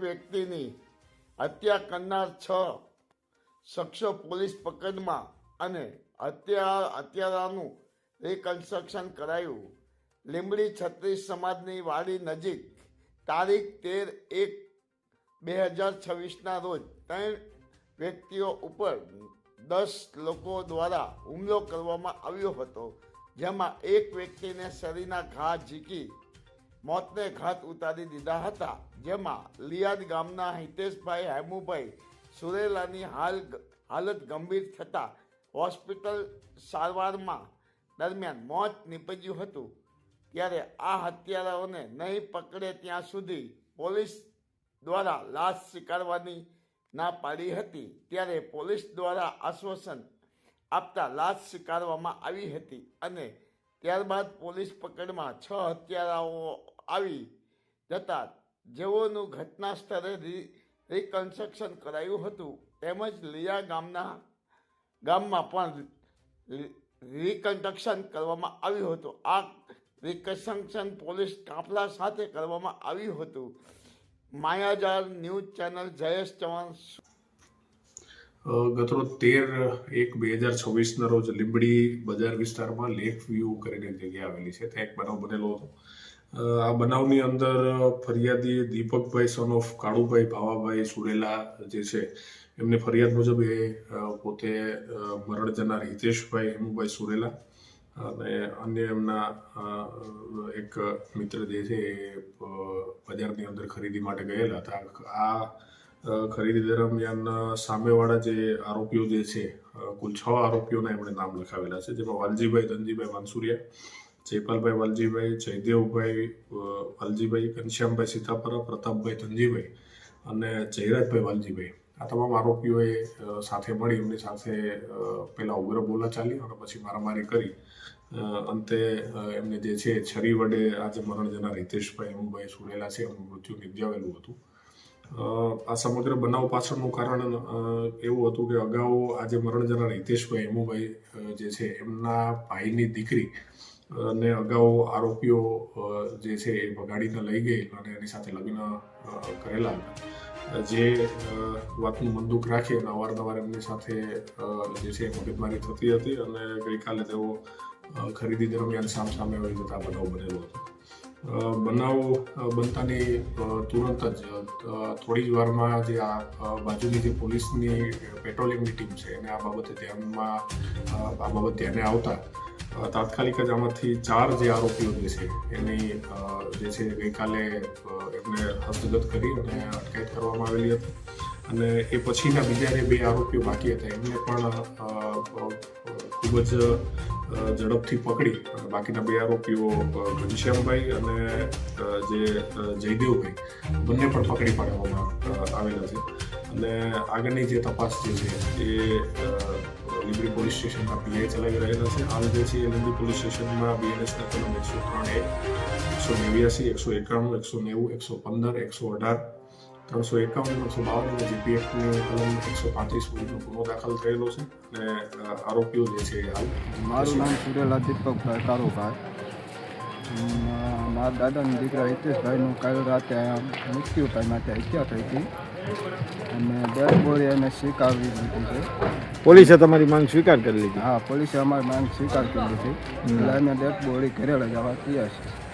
વ્યક્તિની હત્યા કરનાર છ શખ્સો પોલીસ પકડમાં અને હત્યા હત્યારાનું રિકન્સ્ટ્રક્શન કરાયું. લીંબડી છત્રીસ સમાજની વાડી નજીક તારીખ તેર એક બે હજાર છવ્વીસના રોજ ત્રણ વ્યક્તિઓ ઉપર દસ લોકો દ્વારા હુમલો કરવામાં આવ્યો હતો, જેમાં એક વ્યક્તિને શરીરના ઘા ઝીકી મોતને ઘાત ઉતારી દીધા હતા, જેમાં લિયાદ ગામના હિતેશભાઈ હેમુભાઈ સુરેલાની હાલ હાલત ગંભીર થતાં હોસ્પિટલ સારવારમાં દરમિયાન મોત નીપજ્યું હતું. ત્યારે આ હત્યારાઓને નહીં પકડે ત્યાં સુધી પોલીસ દ્વારા લાશ સ્વીકારવાની ના પાડી હતી. ત્યારે પોલીસ દ્વારા આશ્વાસન આપતા લાશ સ્વીકારવામાં આવી હતી અને ત્યારબાદ પોલીસ પકડમાં છ હત્યારાઓ આવી જતા જેઓનું ઘટના સ્થળે રિકન્સ્ટ્રક્શન કરાયું હતું, તેમજ લિયા ગામના, ગામમાં પણ રિકન્સ્ટ્રક્શન કરવામાં આવ્યું હતું. આ રિકન્સ્ટ્રક્શન પોલીસ કાફલા સાથે કરવામાં આવ્યું હતું. માયાજાર ન્યૂઝ ચેનલ જયેશ ચૌહાણ ગતરો તેર એક બે હજાર છવ્વીસના રોજ લીંબડી બજાર વિસ્તારમાં લેક વ્યૂ કરીને જગ્યા આવેલી છે. ત્યાં એક બનાવ બનેલો હતો. આ બનાવની અંદર ફરિયાદી દીપકભાઈ સન ઓફ કાળુભાઈ, ભાવાભાઈ સુરેલા જે છે, એમની ફરિયાદ મુજબ એ પોતે મરણ જનાર હિતેશભાઈ હેમુભાઈ સુરેલા અને અન્ય એમના એક મિત્ર જે છે એ બજારની અંદર ખરીદી માટે ગયેલા હતા. આ ખરીદી દરમિયાન સામેવાળા જે આરોપીઓ જે છે કુલ છ આરોપીઓના એમણે નામ લખાવેલા છે, જેમાં વાલજીભાઈ, ધનજીભાઈ, માનસુરિયા જયપાલભાઈ વાલજીભાઈ, જયદેવભાઈ વાલજીભાઈ, ઘનશ્યામભાઈ સીતાપરા, પ્રતાપભાઈ ધનજીભાઈ અને જયરાજભાઈ વાલજીભાઈ. આ તમામ આરોપીઓએ સાથે મળી એમની સાથે પહેલાં ઉગ્ર બોલા ચાલી અને પછી મારામારી કરી. અંતે એમને જે છે, છરી વડે આજે મરણ જનાર હિતેશભાઈ હેમુભાઈ સુરેલા છે, એમનું મૃત્યુ નિપજાવેલું હતું. આ સમગ્ર બનાવ પાછળનું કારણ એવું હતું કે અગાઉ આજે મરણ જનાર હિતેશભાઈ હેમુભાઈ જે છે, એમના ભાઈની દીકરી ને અગાઉ આરોપીઓ જે છે એ ભગાડીને લઈ ગઈ અને એની સાથે લગ્ન કરેલા હતા. જે વાતનું બંદૂક રાખી અને અવારનવાર એમની સાથે જે છે મગજમારી થતી હતી અને ગઈકાલે તેઓ ખરીદી દરમિયાન સામ સામે આવી જતા બનાવ બનેલો હતો. બનાવ બનતાની તુરંત જ થોડી જ વારમાં જે આ બાજુની જે પોલીસની પેટ્રોલિંગની ટીમ છે એને આ બાબતે ધ્યાનમાં આ બાબત ધ્યાને આવતા તાત્કાલિક જ આમાંથી ચાર જે આરોપીઓ જે છે, એની જે છે, ગઈકાલે એમને હસ્તગત કરી અને અટકાયત કરવામાં આવેલી હતી. અને એ પછીના બીજા જે બે આરોપીઓ બાકી હતા, એમને પણ ખૂબ જ ઝડપથી પકડી અને બાકીના બે આરોપીઓ ઘનશ્યામભાઈ અને જે જયદેવભાઈ, બંને પણ પકડી પાડવામાં આવેલા છે. અને આગળની જે તપાસ જે છે, એ લીંબડી પોલીસ સ્ટેશનના પીઆઈ ચલાવી રહેલા છે. હાલ જે છે એ લીંબડી પોલીસ સ્ટેશનમાં બીએનએસના કલમ એકસો ત્રણ એક એકસો નેવ્યાસી એકસો એકાણું એકસો નેવું એકસો પંદર એકસો અઢાર ત્રણસો એકાવન એકસો બાવન અને જીપીએફની કલમ એકસો પાંત્રીસ મુજબનો ગુનો દાખલ થયેલો છે. અને આરોપીઓ જે છે હાલ મારું નામ સુરેલા દીપકભાઈ કારુભાઈ મારા દાદાના દીકરા હિતેશભાઈનું કાલ રાતે મૃત્યુ પામ્યા ત્યાં હત્યા થઈ હતી. અને ડેડ બોડી એને સ્વીકારવી દીધી છે. પોલીસે તમારી માંગ સ્વીકાર કરી લીધી? હા પોલીસે અમારી માંગ સ્વીકાર કરી લીધી. એટલે અમે બોડી કરેલા જવા તૈયાર છે